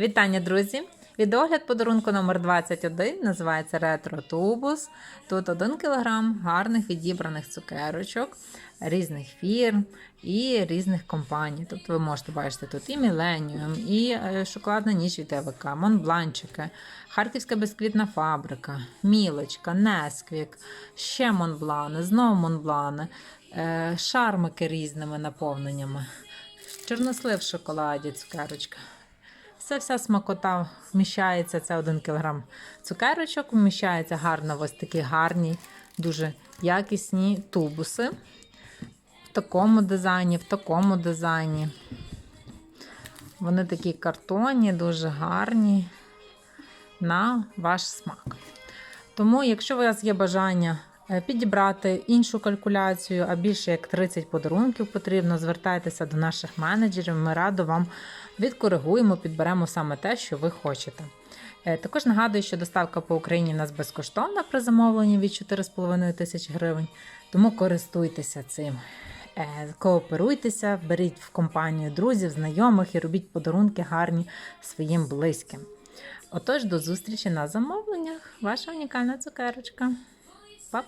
Вітання, друзі! Відогляд подарунку номер 21 називається Ретро Тубус. Тут 1 кг гарних відібраних цукерочок різних фірм і різних компаній. Тобто ви можете бачити тут і Millennium, і е, шоколадна ніч від ЕВК, Монбланчики, Харківська безквітна фабрика, Мілочка, Несквік, ще Монблани, знову Монблани, е, шармики різними наповненнями, чорнослив в шоколаді, цукерочка. Це вся смакота вміщається, це 1 кг цукерочок, вміщається гарно ось такі гарні, дуже якісні тубуси. В такому дизайні, в такому дизайні. Вони такі картонні, дуже гарні на ваш смак. Тому, якщо у вас є бажання підібрати іншу калькуляцію, а більше як 30 подарунків потрібно, звертайтеся до наших менеджерів. Ми радо вам відкоригуємо, підберемо саме те, що ви хочете. Е, Також нагадую, що доставка по Україні у нас безкоштовна при замовленні від 4,5 тисяч гривень, тому користуйтеся цим. Е, Кооперуйтеся, беріть в компанію друзів, знайомих і робіть подарунки гарні своїм близьким. Отож, до зустрічі на замовленнях. Ваша унікальна цукерочка. Bye.